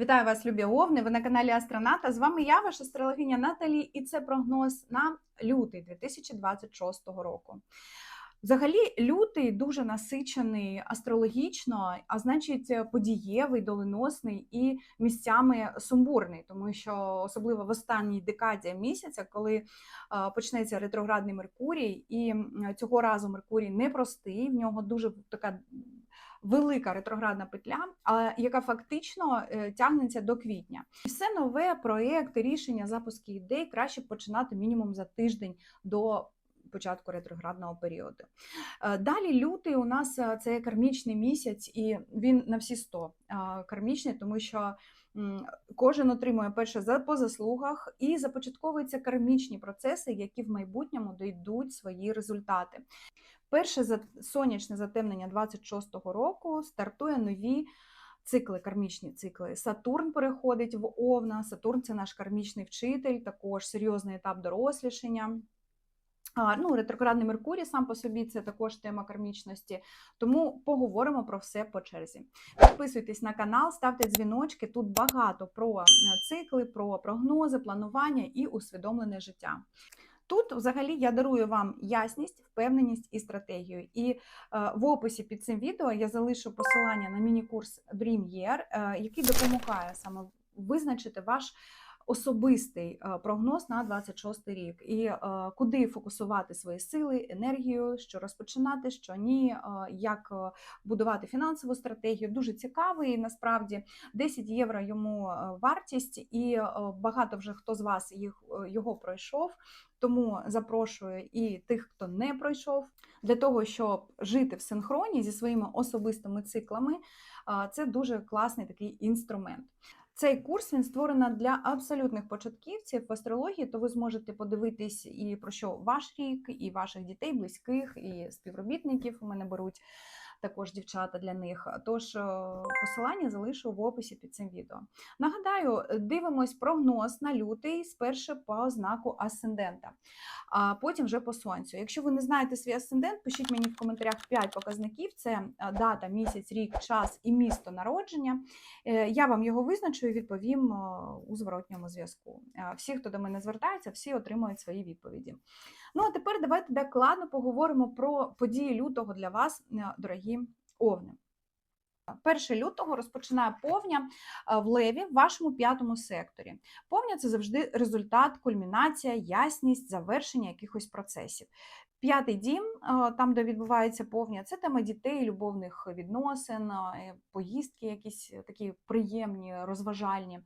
Вітаю вас, любі овни! Ви на каналі Астроната. З вами я, ваша астрологиня Наталі, і це прогноз на лютий 2026 року. Взагалі, лютий дуже насичений астрологічно, а значить, подієвий, доленосний і місцями сумбурний, тому що особливо в останній декаді місяця, коли е, почнеться ретроградний Меркурій, і цього разу Меркурій непростий, в нього дуже така велика ретроградна петля, яка фактично е, тягнеться до квітня. Все нове проекти, рішення, запуски ідей краще починати мінімум за тиждень до. Початку ретроградного періоду. Е, Далі лютий у нас е, це кармічний місяць, і він на всі 100 е, кармічний, тому що кожен отримує перше за по заслугах і започатковуються кармічні процеси, які в майбутньому дійдуть свої результати. Перше сонячне затемнення 26-го року стартує нові цикли, кармічні цикли. Сатурн переходить в Овна. Сатурн це наш кармічний вчитель, також серйозний етап дорослішання. Ну, ретроградний Меркурій сам по собі це також тема кармічності. Тому поговоримо про все по черзі. Підписуйтесь на канал, ставте дзвіночки. Тут багато про е, цикли, про прогнози, планування і усвідомлене життя. Тут, взагалі, я дарую вам ясність, впевненість і стратегію. І е, в описі під цим відео я залишу посилання на міні-курс Dream Year, е, який допомагає саме визначити ваш особистий е, прогноз на 26 рік і е, куди фокусувати свої сили, енергію, що розпочинати, що ні, е, як будувати фінансову стратегію. Дуже цікавий. Насправді 10 євро йому вартість, і багато вже хто з вас їх його пройшов. Тому запрошую і тих, хто не пройшов, для того, щоб жити в синхроні зі своїми особистими циклами. Це дуже класний такий інструмент. Цей курс він створений для абсолютних початківців. В астрології, то ви зможете подивитись і про що ваш рік, і ваших дітей, близьких, і співробітників. У мене беруть також дівчата для них. Тож е, посилання залишу в описі під цим відео. Нагадаю, дивимось прогноз на лютий спершу по знаку асцендента, а потім вже по сонцю. Якщо ви не знаєте свій асцендент, пишіть мені в коментарях 5 показників: це е, дата, місяць, рік, час і місто народження. Е, Я вам його визначу і відповім е, у зворотньому зв'язку. Е, Всі, хто до мене звертається, всі отримують свої відповіді. Ну а тепер давайте докладно поговоримо про події лютого для вас, е, дорогі овнем. 1 лютого розпочинає повня е, в леві в вашому п'ятому секторі. Повня це завжди результат, кульмінація, ясність, завершення якихось процесів. П'ятий дім, там, де відбувається повня, це тема дітей, любовних відносин, поїздки, якісь такі приємні, розважальні,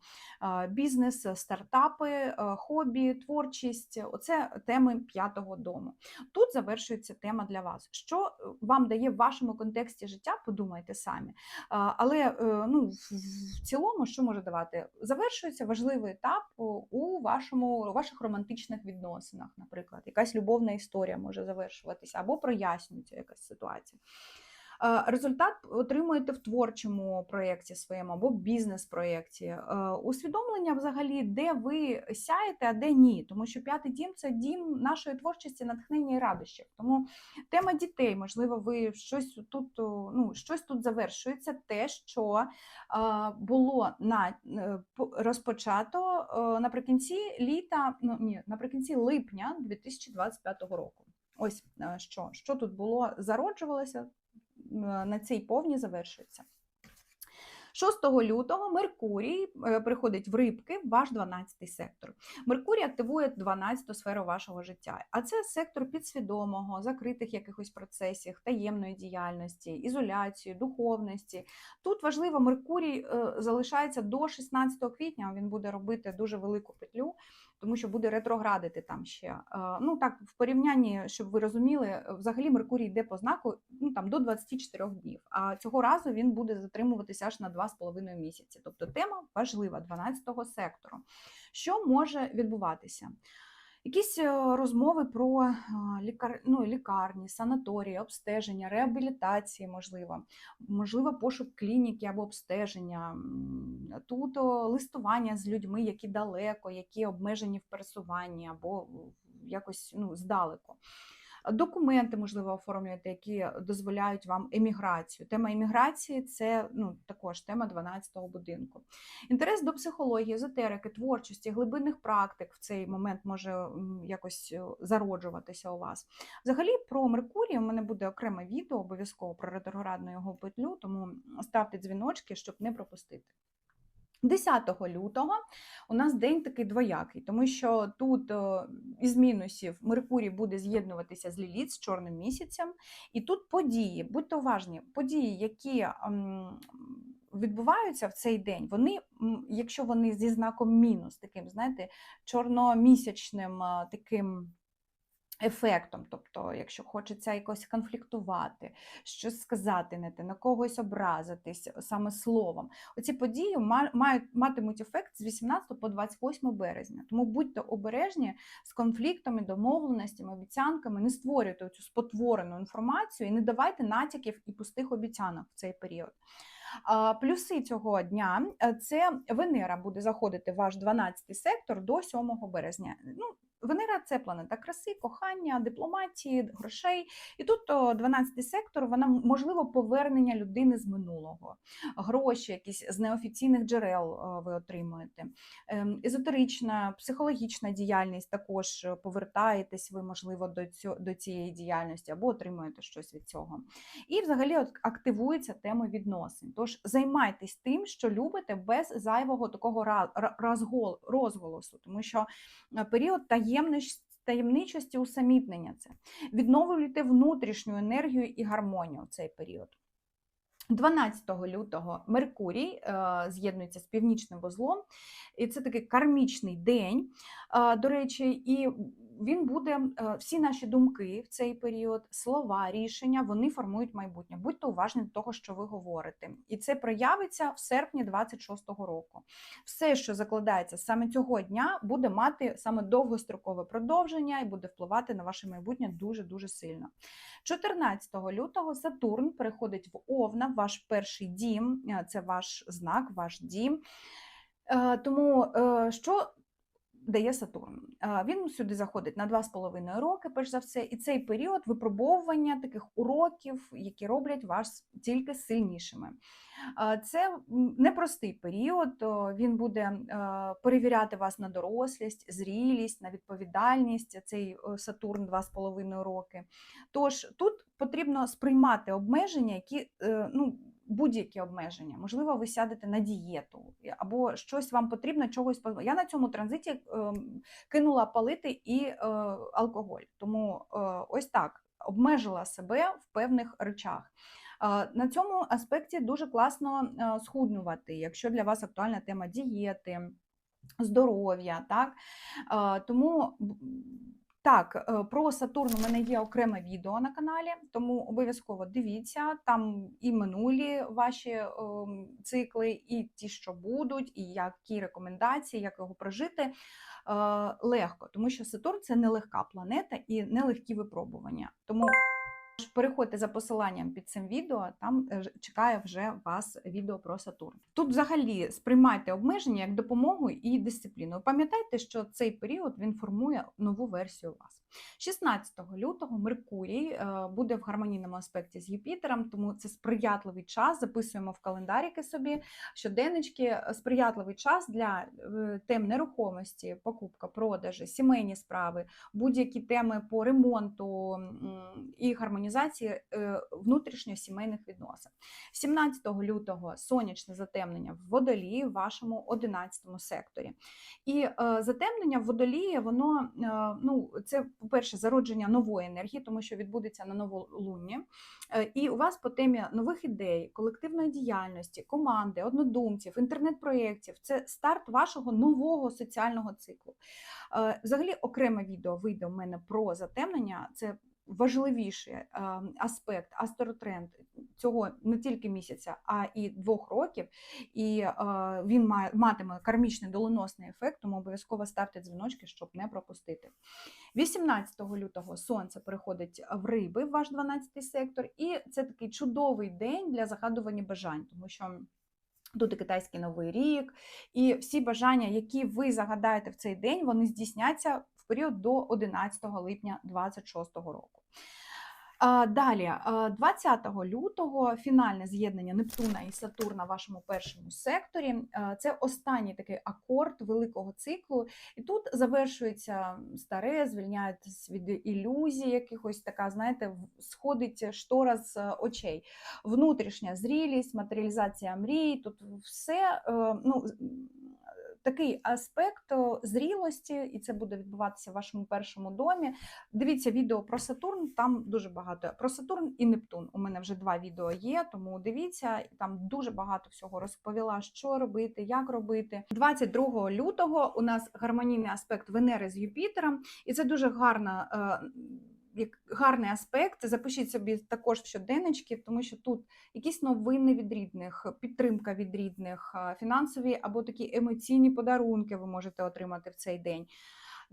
бізнес, стартапи, хобі, творчість. Оце теми п'ятого дому. Тут завершується тема для вас. Що е, вам дає в вашому контексті життя, подумайте самі. Але е, ну, в- цілому, що може давати? Завершується важливий етап у вашому у ваших романтичних відносинах, наприклад, якась любовна історія може завершуватися або прояснюється якась ситуація. Е, Результат отримуєте в творчому проєкті своєму або бізнес-проєкті. Е, Усвідомлення взагалі, де ви сяєте, а де ні. Тому що п'ятий дім це дім нашої творчості, натхнення і радощів. Тому тема дітей, можливо, ви щось тут ну, щось тут завершується, те, що е, було на е, розпочато е, наприкінці літа, ну ні, наприкінці липня 2025 року. Ось е, що, що тут було, зароджувалося е, на цій повні завершується. 6 лютого Меркурій е, приходить в рибки в ваш 12-й сектор. Меркурій активує 12-ту сферу вашого життя, а це сектор підсвідомого, закритих якихось процесів, таємної діяльності, ізоляції, духовності. Тут важливо, Меркурій залишається до 16 квітня. Він буде робити дуже велику петлю, тому що буде ретроградити там ще. Е, Ну так, в порівнянні, щоб ви розуміли, е, взагалі Меркурій йде по знаку ну там до 24 днів. А цього разу він буде затримуватися аж на 2,5 місяці. Тобто тема важлива 12 сектору. Що може відбуватися? Якісь е, розмови про е, лікар... ну, лікарні, санаторії, обстеження, реабілітації, можливо, можливо, пошук клініки або обстеження. Тут листування з людьми, які далеко, які обмежені в пересуванні або якось ну, здалеку. Документи, можливо, оформлюєте, які дозволяють вам еміграцію. Тема еміграції це ну, також тема 12-го будинку. Інтерес до психології, езотерики, творчості, глибинних практик в цей момент може якось е, зароджуватися у вас. Взагалі, про Меркурій у мене буде окреме відео, обов'язково про ретроградну його петлю, тому ставте дзвіночки, щоб не пропустити. 10 лютого у нас день такий двоякий, тому що тут е, із мінусів Меркурій буде з'єднуватися з Ліліт, з чорним місяцем, і тут події, будьте уважні, події, які м, відбуваються в цей день, вони, якщо вони зі знаком мінус, таким, знаєте, чорномісячним таким. Ефектом, тобто, якщо хочеться якось конфліктувати, щось сказати не те, на когось образитись саме словом, оці події мають матимуть ефект з 18 по 28 березня. Тому будьте обережні з конфліктами, домовленостями, обіцянками, не створюйте цю спотворену інформацію і не давайте натяків і пустих обіцянок в цей період. Плюси цього дня е, це Венера буде заходити в ваш 12 сектор до 7 березня. Ну, Венера це планета краси, кохання, дипломатії, грошей. І тут о, 12 сектор, вона можливо повернення людини з минулого, гроші, якісь з неофіційних джерел ви отримуєте. Ем, Езотерична, психологічна діяльність також повертаєтесь ви, можливо, до цього до цієї діяльності або отримуєте щось від цього. І взагалі активується тема відносин. Тож займайтесь тим, що любите, без зайвого такого розголосу, тому що е, період таємнич- таємничості усамітнення це. Відновлюйте внутрішню енергію і гармонію в цей період. 12 лютого Меркурій е, з'єднується з північним вузлом, і це такий кармічний день. Е, До речі, і він буде е, всі наші думки в цей період, слова, рішення, вони формують майбутнє. Будьте уважні до того, що ви говорите. І це проявиться в серпні 26-го року. Все, що закладається саме цього дня, буде мати саме довгострокове продовження і буде впливати на ваше майбутнє дуже дуже сильно. 14 лютого Сатурн переходить в Овна, ваш перший дім, е, це ваш знак, ваш дім. Е, Тому що дає Сатурн? Він сюди заходить на 2,5 роки, перш за все, і цей період випробовування таких уроків, які роблять вас тільки сильнішими. Це непростий період, він буде е, перевіряти вас на дорослість, зрілість, на відповідальність, цей Сатурн 2,5 роки. Тож тут потрібно сприймати обмеження, які е, ну. Будь-які обмеження, можливо, ви сядете на дієту, або щось вам потрібно чогось Я на цьому транзиті ем, кинула палити і е, алкоголь. Тому е, ось так обмежила себе в певних речах. Е, На цьому аспекті дуже класно е, схуднувати, якщо для вас актуальна тема дієти, здоров'я. Так? Е, Тому так, е, про Сатурн у мене є окреме відео на каналі, тому обов'язково дивіться. Там і минулі ваші ем, цикли, і ті, що будуть, і які рекомендації, як його прожити. Е, Легко, тому що Сатурн це нелегка планета і нелегкі випробування. Тому Переходьте за посиланням під цим відео, там е, чекає вже вас відео про Сатурн. Тут взагалі сприймайте обмеження як допомогу і дисципліну. Пам'ятайте, що цей період він формує нову версію вас. 16 лютого Меркурій е, буде в гармонійному аспекті з Юпітером, тому це сприятливий час. Записуємо в календарики собі щоденнички. Сприятливий час для е, тем нерухомості, покупка, продажі, сімейні справи, будь-які теми по ремонту і гармонізації е, внутрішньосімейних відносин. 17 лютого сонячне затемнення в водолії в вашому 11 секторі. І е, затемнення в водолії, воно е, ну, це, по-перше, зародження нової енергії, тому що відбудеться на новолунні. І у вас по темі нових ідей, колективної діяльності, команди, однодумців, інтернет-проєктів це старт вашого нового соціального циклу. Взагалі, окреме відео вийде у мене про затемнення. Це важливіший е, аспект, астротренд цього не тільки місяця, а і двох років. І е, він матиме кармічний доленосний ефект, тому обов'язково ставте дзвіночки, щоб не пропустити. 18 лютого сонце переходить в риби, в ваш 12 сектор, і це такий чудовий день для загадування бажань, тому що. Тут і китайський новий рік, і всі бажання, які ви загадаєте в цей день, вони здійсняться в період до 11 липня 2026 року. Далі, 20 лютого, фінальне з'єднання Нептуна і Сатурна в вашому першому секторі. Це останній такий акорд великого циклу. І тут завершується старе, звільняється від ілюзій, якихось така, знаєте, сходить штора з очей. Внутрішня зрілість, матеріалізація мрій, тут все е, ну, такий аспект е, зрілості, і це буде відбуватися в вашому першому домі. Дивіться відео про Сатурн, там дуже багато. Про Сатурн і Нептун. У мене вже два відео є, тому дивіться, там дуже багато всього розповіла, що робити, як робити. 22 лютого у нас гармонійний аспект Венери з Юпітером, і це дуже гарна. Як гарний аспект, запишіть собі також в щоденнички, тому що тут якісь новини від рідних, підтримка від рідних, фінансові або такі емоційні подарунки ви можете отримати в цей день.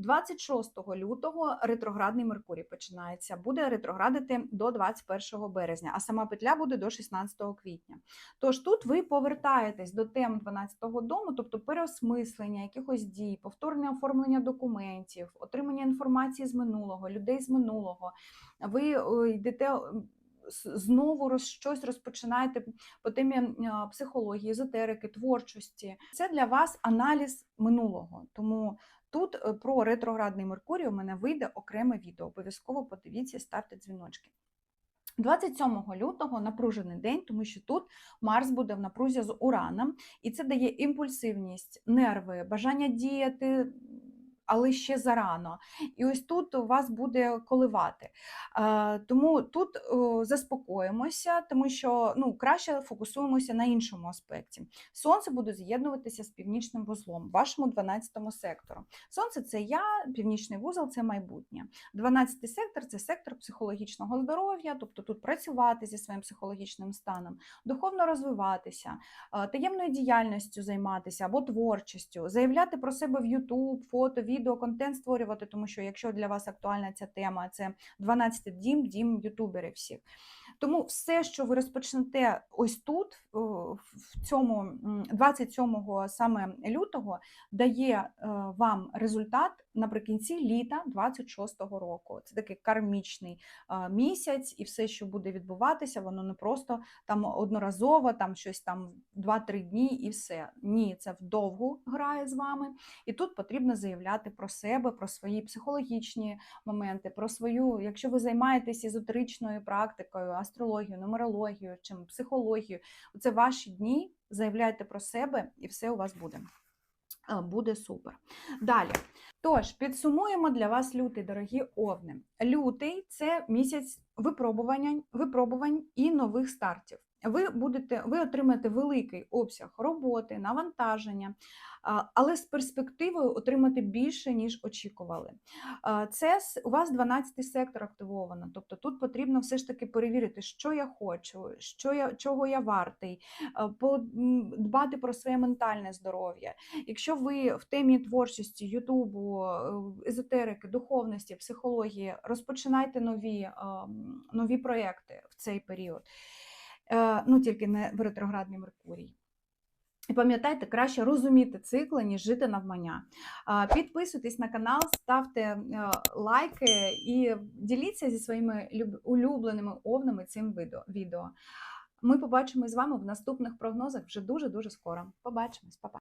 26 лютого ретроградний Меркурій починається. Буде ретроградити до 21 березня, а сама петля буде до 16 квітня. Тож тут ви повертаєтесь до тем 12-го дому, тобто переосмислення якихось дій, повторне оформлення документів, отримання інформації з минулого, людей з минулого. Ви е, йдете. Знову роз, щось розпочинаєте по темі е, психології, езотерики, творчості. Це для вас аналіз минулого. Тому Тут е, про ретроградний Меркурій у мене вийде окреме відео. Обов'язково подивіться, ставте дзвіночки. 27 лютого напружений день, тому що тут Марс буде в напрузі з Ураном, і це дає імпульсивність, нерви, бажання діяти, але ще зарано. І ось тут вас буде коливати. Тому тут заспокоїмося, тому що ну, краще фокусуємося на іншому аспекті. Сонце буде з'єднуватися з північним вузлом, вашому 12 сектору. Сонце це я, північний вузол це майбутнє. 12 сектор це сектор психологічного здоров'я, тобто тут працювати зі своїм психологічним станом, духовно розвиватися, таємною діяльністю займатися або творчістю, заявляти про себе в YouTube, фото, відео, контент створювати, тому що якщо для вас актуальна ця тема, це 12 дім, дім ютуберів всіх. Тому все, що ви розпочнете ось тут, в цьому 27 саме лютого, дає е, вам результат наприкінці літа 26-го року. Це такий кармічний е, місяць, і все, що буде відбуватися, воно не просто там одноразово, там щось там 2-3 дні і все. Ні, це вдовгу грає з вами. І тут потрібно заявляти про себе, про свої психологічні моменти, про свою, якщо ви займаєтесь езотеричною практикою, астрологією, нумерологію, чим психологію. це ваші дні. Заявляйте про себе, і все у вас буде. Буде супер. Далі. Тож, підсумуємо для вас лютий, дорогі овни. Лютий це місяць випробувань, випробувань і нових стартів. Ви будете, ви отримаєте великий обсяг роботи, навантаження, але з перспективою отримати більше, ніж очікували. Це у вас 12 сектор активовано, тобто тут потрібно все ж таки перевірити, що я хочу, що я, чого я вартий, дбати про своє ментальне здоров'я. Якщо ви в темі творчості, Ютубу, е, езотерики, духовності, психології, розпочинайте нові, а, нові проекти в цей період. Е, Ну, тільки не в ретроградний Меркурій. І пам'ятайте, краще розуміти цикли, ніж жити навмання. Підписуйтесь на канал, ставте е, лайки і діліться зі своїми улюбленими овнами цим відео-. Ми побачимось з вами в наступних прогнозах вже дуже-дуже скоро. Побачимось, па-па.